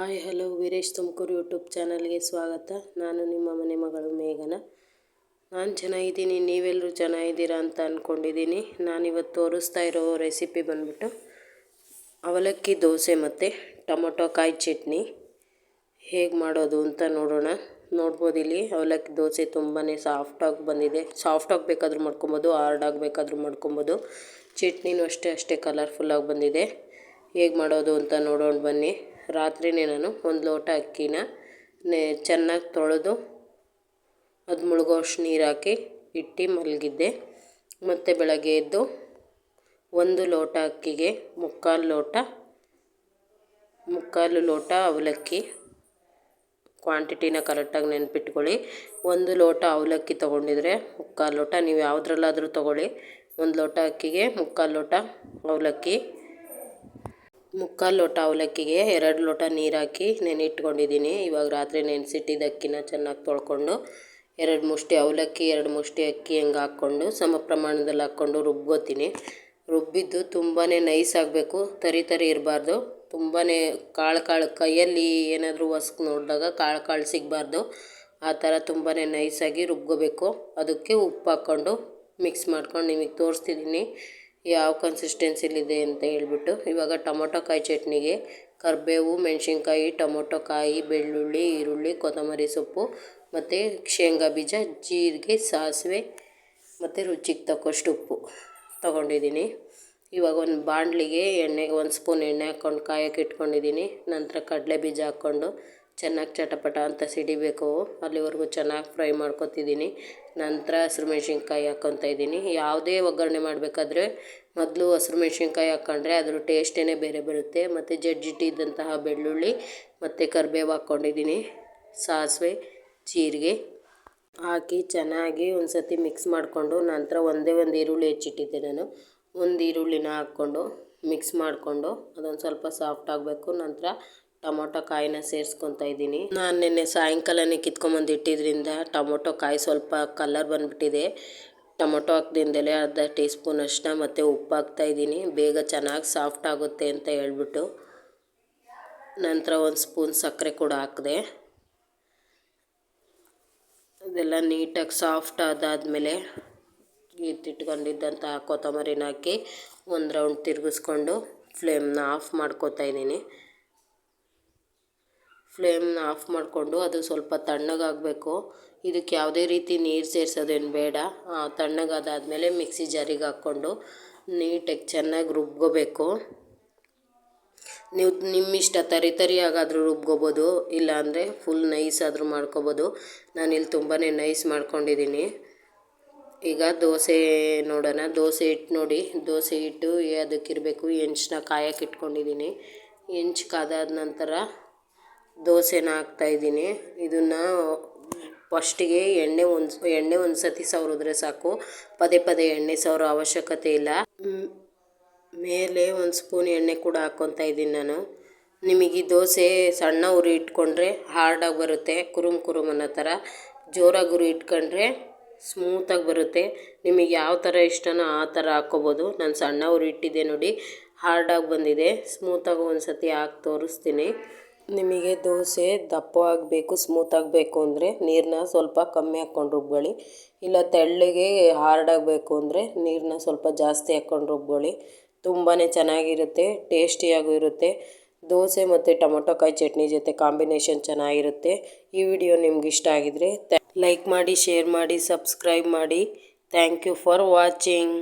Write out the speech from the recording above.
Hi, hello Veeresh Tumakuru YouTube ಚಾನಲ್ಗೆ ಸ್ವಾಗತ. ನಾನು ನಿಮ್ಮ ಮನೆ ಮಗಳು ಮೇಘನ. ನಾನು ಚೆನ್ನಾಗಿದ್ದೀನಿ ನೀವೆಲ್ಲರೂ ಚೆನ್ನಾಗಿದ್ದೀರಾ ಅಂತ ಅಂದ್ಕೊಂಡಿದ್ದೀನಿ ನಾನಿವತ್ತು ತೋರಿಸ್ತಾ ಇರೋ ರೆಸಿಪಿ ಬಂದ್ಬಿಟ್ಟು ಅವಲಕ್ಕಿ ದೋಸೆ ಮತ್ತು ಟೊಮೊಟೊ ಕಾಯಿ ಚಟ್ನಿ. ಹೇಗೆ ಮಾಡೋದು ಅಂತ ನೋಡೋಣ. ನೋಡ್ಬೋದು ಇಲ್ಲಿ ಅವಲಕ್ಕಿ ದೋಸೆ ತುಂಬಾ ಸಾಫ್ಟಾಗಿ ಬಂದಿದೆ. ಸಾಫ್ಟಾಗಿ ಬೇಕಾದರೂ ಮಾಡ್ಕೊಬೋದು ಹಾರ್ಡಾಗಿ ಬೇಕಾದರೂ ಮಾಡ್ಕೊಬೋದು. ಚಟ್ನಿನೂ ಅಷ್ಟೇ ಅಷ್ಟೇ ಕಲರ್ಫುಲ್ಲಾಗಿ ಬಂದಿದೆ. ಹೇಗೆ ಮಾಡೋದು ಅಂತ ನೋಡೋಣ ಬನ್ನಿ. ರಾತ್ರಿನೇ ನಾನು ಒಂದು ಲೋಟ ಅಕ್ಕಿನ ನೆ ಚೆನ್ನಾಗಿ ತೊಳೆದು ಅದು ಮುಳುಗೋಷ್ಟು ನೀರು ಹಾಕಿ ಇಟ್ಟು ಮಲಗಿದ್ದೆ. ಮತ್ತು ಬೆಳಗ್ಗೆ ಎದ್ದು ಒಂದು ಲೋಟ ಅಕ್ಕಿಗೆ ಮುಕ್ಕಾಲು ಲೋಟ ಮುಕ್ಕಾಲು ಲೋಟ ಅವಲಕ್ಕಿ, ಕ್ವಾಂಟಿಟಿನ ಕರೆಕ್ಟಾಗಿ ನೆನ್ಪಿಟ್ಕೊಳ್ಳಿ. ಒಂದು ಲೋಟ ಅವಲಕ್ಕಿ ತೊಗೊಂಡಿದ್ರೆ ಮುಕ್ಕಾಲು ಲೋಟ, ನೀವು ಯಾವುದ್ರಲ್ಲಾದರೂ ತೊಗೊಳ್ಳಿ. ಒಂದು ಲೋಟ ಅಕ್ಕಿಗೆ ಮುಕ್ಕಾಲು ಲೋಟ ಅವಲಕ್ಕಿ. ಮುಕ್ಕಾಲು ಲೋಟ ಅವಲಕ್ಕಿಗೆ ಎರಡು ಲೋಟ ನೀರು ಹಾಕಿ ನೆನಿಟ್ಕೊಂಡಿದ್ದೀನಿ ಇವಾಗ ರಾತ್ರಿ ನೆನೆಸಿಟ್ಟಿದ್ದ ಅಕ್ಕಿನ ಚೆನ್ನಾಗಿ ತೊಳ್ಕೊಂಡು ಎರಡು ಮುಷ್ಟಿ ಅವಲಕ್ಕಿ, ಎರಡು ಮುಷ್ಟಿ ಅಕ್ಕಿ ಹಂಗೆ ಹಾಕ್ಕೊಂಡು ಸಮ ಪ್ರಮಾಣದಲ್ಲಿ ಹಾಕ್ಕೊಂಡು ರುಬ್ಬೋತೀನಿ ರುಬ್ಬಿದ್ದು ತುಂಬಾ ನೈಸ್ ಆಗಬೇಕು, ತರಿ ತರಿ ಇರಬಾರ್ದು. ತುಂಬಾ ಕಾಳು ಕಾಳು ಕೈಯಲ್ಲಿ ಏನಾದರೂ ಹೊಸ್ಕ್ ನೋಡಿದಾಗ ಕಾಳು ಕಾಳು ಸಿಗಬಾರ್ದು. ಆ ಥರ ತುಂಬಾ ನೈಸಾಗಿ ರುಬ್ಕೋಬೇಕು. ಅದಕ್ಕೆ ಉಪ್ಪು ಹಾಕ್ಕೊಂಡು ಮಿಕ್ಸ್ ಮಾಡ್ಕೊಂಡು ನಿಮಗೆ ತೋರಿಸ್ತಿದ್ದೀನಿ. ಯಾವ ಕನ್ಸಿಸ್ಟೆನ್ಸಿಲಿದೆ ಅಂತ ಹೇಳ್ಬಿಟ್ಟು, ಇವಾಗ ಟೊಮೊಟೊ ಕಾಯಿ ಚಟ್ನಿಗೆ ಕರಿಬೇವು, ಮೆಣಸಿನ್ಕಾಯಿ, ಟೊಮೊಟೊ ಕಾಯಿ, ಬೆಳ್ಳುಳ್ಳಿ, ಈರುಳ್ಳಿ, ಕೊತ್ತಂಬರಿ ಸೊಪ್ಪು, ಮತ್ತು ಶೇಂಗಾ ಬೀಜ, ಜೀರಿಗೆ, ಸಾಸಿವೆ, ಮತ್ತು ರುಚಿಗೆ ತಕ್ಕಷ್ಟು ಉಪ್ಪು ತೊಗೊಂಡಿದ್ದೀನಿ. ಇವಾಗ ಒಂದು ಬಾಣಲಿಗೆ ಎಣ್ಣೆಗೆ ಒಂದು ಸ್ಪೂನ್ ಎಣ್ಣೆ ಹಾಕ್ಕೊಂಡು ಕಾಯಕ್ಕೆ ಇಟ್ಕೊಂಡಿದ್ದೀನಿ. ನಂತರ ಕಡಲೆ ಬೀಜ ಹಾಕ್ಕೊಂಡು ಚೆನ್ನಾಗಿ ಚಟಪಟ ಅಂತ ಸಿಡಿಬೇಕು. ಅಲ್ಲಿವರೆಗೂ ಚೆನ್ನಾಗಿ ಫ್ರೈ ಮಾಡ್ಕೊತಿದ್ದೀನಿ. ನಂತರ ಹಸಿರು ಮೆಣಸಿನ್ಕಾಯಿ ಹಾಕ್ಕೊತ ಇದ್ದೀನಿ. ಯಾವುದೇ ಒಗ್ಗರಣೆ ಮಾಡಬೇಕಾದ್ರೆ ಮೊದಲು ಹಸಿರು ಮೆಣಸಿನ್ಕಾಯಿ ಹಾಕ್ಕೊಂಡ್ರೆ ಅದ್ರ ಟೇಸ್ಟೇ ಬೇರೆ ಬರುತ್ತೆ. ಮತ್ತು ಜಜ್ಜಿಟ್ಟಿದ್ದಂತಹ ಬೆಳ್ಳುಳ್ಳಿ ಮತ್ತು ಕರಿಬೇವು ಹಾಕ್ಕೊಂಡಿದ್ದೀನಿ. ಸಾಸಿವೆ, ಜೀರಿಗೆ ಹಾಕಿ ಚೆನ್ನಾಗಿ ಒಂದು ಸತಿ ಮಿಕ್ಸ್ ಮಾಡಿಕೊಂಡು ನಂತರ ಒಂದೇ ಒಂದು ಈರುಳ್ಳಿ ಹೆಚ್ಚಿಟ್ಟಿದ್ದೆ ನಾನು. ಒಂದು ಈರುಳ್ಳಿನ ಹಾಕ್ಕೊಂಡು ಮಿಕ್ಸ್ ಮಾಡಿಕೊಂಡು ಅದೊಂದು ಸ್ವಲ್ಪ ಸಾಫ್ಟ್ ಆಗಬೇಕು. ನಂತರ ಟೊಮೊಟೊ ಕಾಯಿನ ಸೇರಿಸ್ಕೊತಾ ಇದ್ದೀನಿ. ನಾನು ನಿನ್ನೆ ಸಾಯಂಕಾಲನೇ ಕಿತ್ಕೊಂಬಂದು ಇಟ್ಟಿದ್ರಿಂದ ಟೊಮೊಟೊ ಕಾಯಿ ಸ್ವಲ್ಪ ಕಲರ್ ಬಂದುಬಿಟ್ಟಿದೆ. ಟೊಮೊಟೊ ಹಾಕ್ದಿಂದಲೇ ಅರ್ಧ ಟೀ ಸ್ಪೂನ್ ಅಷ್ಟನ್ನ ಮತ್ತು ಉಪ್ಪು ಹಾಕ್ತಾಯಿದ್ದೀನಿ ಬೇಗ ಚೆನ್ನಾಗಿ ಸಾಫ್ಟ್ ಆಗುತ್ತೆ ಅಂತ ಹೇಳ್ಬಿಟ್ಟು ನಂತರ ಒಂದು ಸ್ಪೂನ್ ಸಕ್ಕರೆ ಕೂಡ ಹಾಕಿದೆ. ಅದೆಲ್ಲ ನೀಟಾಗಿ ಸಾಫ್ಟ್ ಆದಾದಮೇಲೆ ಇಟ್ಟಿಟ್ಕೊಂಡಿದ್ದಂಥ ಕೊತ್ತಂಬರಿನ ಹಾಕಿ ಒಂದು ರೌಂಡ್ ತಿರುಗಿಸ್ಕೊಂಡು ಫ್ಲೇಮ್ನ ಆಫ್ ಮಾಡ್ಕೋತಾ ಇದ್ದೀನಿ. ಫ್ಲೇಮ್ನ ಆಫ್ ಮಾಡಿಕೊಂಡು ಅದು ಸ್ವಲ್ಪ ತಣ್ಣಗಾಗಬೇಕು. ಇದಕ್ಕೆ ಯಾವುದೇ ರೀತಿ ನೀರು ಸೇರಿಸೋದೇನು ಬೇಡ. ತಣ್ಣಗಾದಾದಮೇಲೆ ಮಿಕ್ಸಿ ಜಾರಿಗೆ ಹಾಕ್ಕೊಂಡು ನೀಟಾಗಿ ಚೆನ್ನಾಗಿ ರುಬ್ಕೋಬೇಕು. ನೀವು ನಿಮ್ಮಿಷ್ಟ ತರಿ ತರಿಯಾಗಾದರೂ ರುಬ್ಕೋಬೋದು, ಇಲ್ಲಾಂದರೆ ಫುಲ್ ನೈಸ್ ಆದರೂ ನಾನು ನಾನಿಲ್ಲಿ ತುಂಬಾ ನೈಸ್ ಮಾಡ್ಕೊಂಡಿದ್ದೀನಿ. ಈಗ ದೋಸೆ ನೋಡೋಣ. ದೋಸೆ ಹಿಟ್ಟು ನೋಡಿ. ದೋಸೆ ಹಿಟ್ಟು ಅದಕ್ಕಿರಬೇಕು. ಹೆಂಚನ್ನ ಕಾಯಕ್ಕೆ ಇಟ್ಕೊಂಡಿದ್ದೀನಿ. ಹೆಂಚು ಕಾದಾದ ನಂತರ ದೋಸೆನ ಹಾಕ್ತಾಯಿದ್ದೀನಿ ಇದನ್ನು ಫಸ್ಟಿಗೆ ಎಣ್ಣೆ ಒಂದು ಎಣ್ಣೆ ಒಂದು ಸತಿ ಸವರಿದ್ರೆ ಸಾಕು. ಪದೇ ಪದೇ ಎಣ್ಣೆ ಸವರೋ ಅವಶ್ಯಕತೆ ಇಲ್ಲ. ಮೇಲೆ ಒಂದು ಸ್ಪೂನ್ ಎಣ್ಣೆ ಕೂಡ ಹಾಕ್ಕೊತಾ ಇದ್ದೀನಿ ನಾನು. ನಿಮಗೆ ದೋಸೆ ಸಣ್ಣ ಉರಿ ಇಟ್ಕೊಂಡ್ರೆ ಹಾರ್ಡಾಗಿ ಬರುತ್ತೆ, ಕುರುಮ್ ಕುರುಮ್ ಅನ್ನೋ ಥರ ಜೋರಾಗಿ ಉರಿ ಇಟ್ಕೊಂಡ್ರೆ ಸ್ಮೂತಾಗಿ ಬರುತ್ತೆ. ನಿಮಗೆ ಯಾವ ಥರ ಇಷ್ಟನೋ ಆ ಥರ ಹಾಕ್ಕೋಬೋದು. ನಾನು ಸಣ್ಣ ಉರಿ ಇಟ್ಟಿದ್ದೆ ನೋಡಿ. ಹಾರ್ಡಾಗಿ ಬಂದಿದೆ. ಸ್ಮೂತಾಗಿ ಒಂದು ಸತಿ ಹಾಕಿ ತೋರಿಸ್ತೀನಿ. ನಿಮಗೆ ದೋಸೆ ದಪ್ಪ ಆಗಬೇಕು ಸ್ಮೂತ್ ಆಗಬೇಕು ಅಂದರೆ ನೀರನ್ನ ಸ್ವಲ್ಪ ಕಮ್ಮಿ ಹಾಕ್ಕೊಂಡು ರುಬ್ಕೊಳ್ಳಿ. ಇಲ್ಲ ತೆಳ್ಳಗೆ ಹಾರ್ಡ್ ಆಗಬೇಕು ಅಂದರೆ ನೀರನ್ನ ಸ್ವಲ್ಪ ಜಾಸ್ತಿ ಹಾಕ್ಕೊಂಡು ರುಬ್ಕೊಳ್ಳಿ. ತುಂಬಾ ಚೆನ್ನಾಗಿರುತ್ತೆ, ಟೇಸ್ಟಿಯಾಗೂ ಇರುತ್ತೆ. ದೋಸೆ ಮತ್ತು ಟೊಮೊಟೊ ಕಾಯಿ ಚಟ್ನಿ ಜೊತೆ ಕಾಂಬಿನೇಷನ್ ಚೆನ್ನಾಗಿರುತ್ತೆ. ಈ ವಿಡಿಯೋ ನಿಮ್ಗೆ ಇಷ್ಟ ಆಗಿದರೆ ಲೈಕ್ ಮಾಡಿ ಶೇರ್ ಮಾಡಿ ಸಬ್ಸ್ಕ್ರೈಬ್ ಮಾಡಿ. Thank you for watching